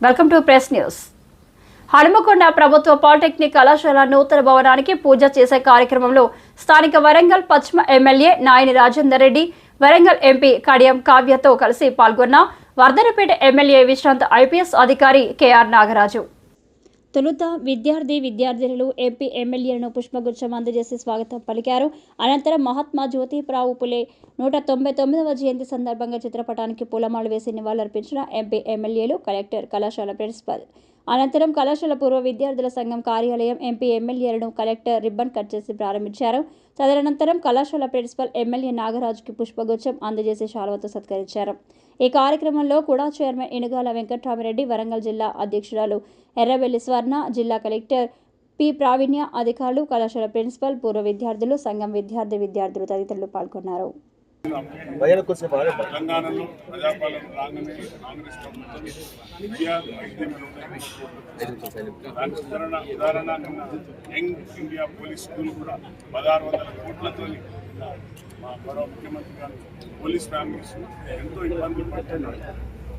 Welcome to press news. Hanumakonda ప్రభుత్వ polytechnic కళాశాల నూతన భవనానికి పూజ చేసే కార్యక్రమంలో స్థానిక వరంగల్ పశ్చిమ ఎమ్మెల్యే నాయని రాజేందర్ రెడ్డి వరంగల్ ఎంపీ కడియం కావ్యతో కలిసి పాల్గొన్న వర్ధనపేట ఎమ్మెల్యే విశ్రాంత ఐపీఎస్ అధికారి కెఆర్ నాగరాజు. తొలుత విద్యార్థి విద్యార్థినులు ఎంపీ ఎమ్మెల్యేలను పుష్పగుచ్చం అందజేసి స్వాగతం పలికారు. అనంతరం మహాత్మా జ్యోతిరావు పులే నూట తొంభై తొమ్మిదవ జయంతి సందర్భంగా చిత్రపటానికి పూలమాలు వేసి నివాళులర్పించిన ఎంపీ ఎమ్మెల్యేలు కలెక్టర్ కళాశాల ప్రిన్సిపల్ అనంతరం కళాశాల పూర్వ విద్యార్థుల సంఘం కార్యాలయం ఎంపీ ఎమ్మెల్యేలను కలెక్టర్ రిబ్బన్ కట్ చేసి ప్రారంభించారు. తదనంతరం కళాశాల ప్రిన్సిపల్ ఎమ్మెల్యే నాగరాజుకి పుష్పగుచ్చం అందజేసి శాలువతో సత్కరించారు. ఈ కార్యక్రమంలో కూడా చైర్మన్ ఇనుగాల వెంకట్రామిరెడ్డి వరంగల్ జిల్లా అధ్యక్షురాలు ఎర్రబెల్లి స్వర్ణ జిల్లా కలెక్టర్ పి ప్రావీణ్య అధికారులు కళాశాల ప్రిన్సిపల్ పూర్వ విద్యార్థులు సంఘం విద్యార్థి విద్యార్థులు తదితరులు పాల్గొన్నారు. తెలంగాణలో ప్రజాపాలన రాగానే కాంగ్రెస్ ప్రభుత్వం విద్యా దాని ఉదాహరణ ఉదాహరణ నిన్న యంగ్ ఇండియా పోలీస్ స్కూల్ కూడా పదహారు వందల కోట్లతో మా గౌరవ ముఖ్యమంత్రి గారు పోలీస్ ఫ్యామిలీస్ ఎంతో ఇబ్బందులు పడుతున్నారు.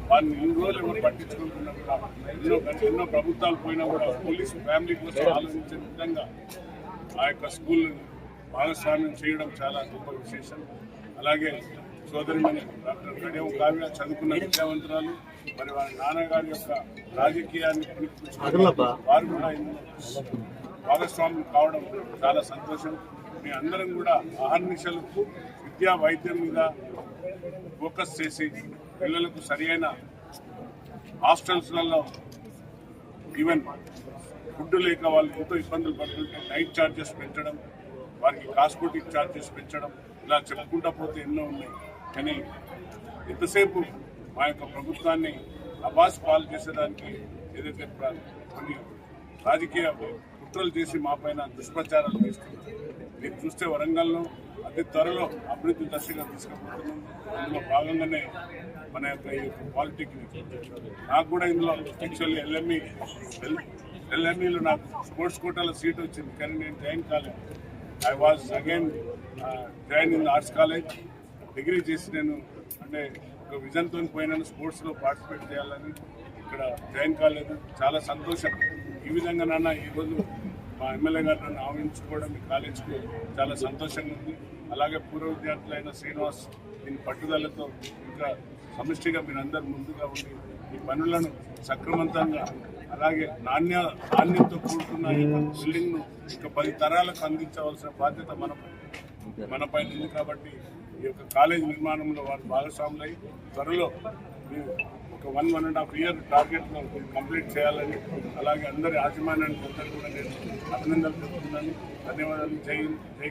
వారిని ఇన్ని రోజులు ఎవరు పట్టించుకుంటున్నా కూడా ఎన్నో ఎన్నో ప్రభుత్వాలు పోయినా కూడా పోలీస్ ఫ్యామిలీ కోసం ఆలోచించే విధంగా ఆ యొక్క స్కూల్ భాగస్వామ్యం చేయడం చాలా గొప్ప విశేషం. అలాగే సోదరిమణి డాక్టర్ గడియం కావ్య చదువుకున్న విద్యావంతురాలు మరి వారి నాన్నగారి యొక్క రాజకీయాన్ని వారు కూడా ఇందులో భాగస్వామ్యం కావడం చాలా సంతోషం. మీ అందరం కూడా అహర్నిశలు విద్యా వైద్యం మీద ఫోకస్ చేసి పిల్లలకు సరియైన హాస్టల్స్లలో ఈవెన్ ఫుడ్ లేక వాళ్ళు ఎంతో ఇబ్బందులు పడుతుంటే నైట్ ఛార్జెస్ పెంచడం వారికి కాస్మెటిక్ ఛార్జెస్ పెంచడం ఇలా చెప్పుకుంటా పోతే ఎన్నో ఉన్నాయి. కానీ ఎంతసేపు మా యొక్క ప్రభుత్వాన్ని అబాస్ పాలు చేసేదానికి ఏదైతే కొన్ని రాజకీయ కుట్రలు చేసి మా పైన దుష్ప్రచారాలు చేస్తున్నారు. మీరు చూస్తే వరంగల్లో అతి త్వరలో అభివృద్ధి దశగా తీసుకుపోతున్నాం. అందులో భాగంగానే మన యొక్క ఈ పాలిటెక్నిక్ నాకు కూడా ఇందులో యాక్చువల్లీ ఎల్ఎంఈ ఎల్ఎంఈలో నాకు స్పోర్ట్స్ కోటాలో సీట్ వచ్చింది. కానీ నేను జాయిన్ కాలేదు. I was again join in arts college degree చేసి నేను అంటే ఒక విజన్తో పోయినాను స్పోర్ట్స్లో పార్టిసిపేట్ చేయాలని. ఇక్కడ జాయిన్ కాలేదు. చాలా సంతోషం. ఈ విధంగా నాన్న ఈరోజు మా ఎమ్మెల్యే గారు నన్ను ఆహ్వానించుకోవడం ఈ కాలేజ్కి చాలా సంతోషంగా ఉంది. అలాగే పూర్వ విద్యార్థులైన శ్రీనివాస్ దీని పట్టుదలతో ఇంకా సమిష్టిగా మీరందరూ ముందుగా ఉండి ఈ పనులను సక్రమంతంగా అలాగే నాణ్య నాణ్యంతో కూడుకున్న ఈ బిల్డింగ్ను ఇంకా పది తరాలకు అందించవలసిన బాధ్యత మనపై మనపై ఉంది. కాబట్టి ఈ యొక్క కాలేజ్ నిర్మాణంలో వారు భాగస్వాములై త్వరలో మీరు ఒక one one and half year target complete చేయాలని అలాగే అందరి యాజమాన్యానికి అందరూ కూడా నేను అభినందనలు చెప్తున్నాను ధన్యవాదాలు. జై జై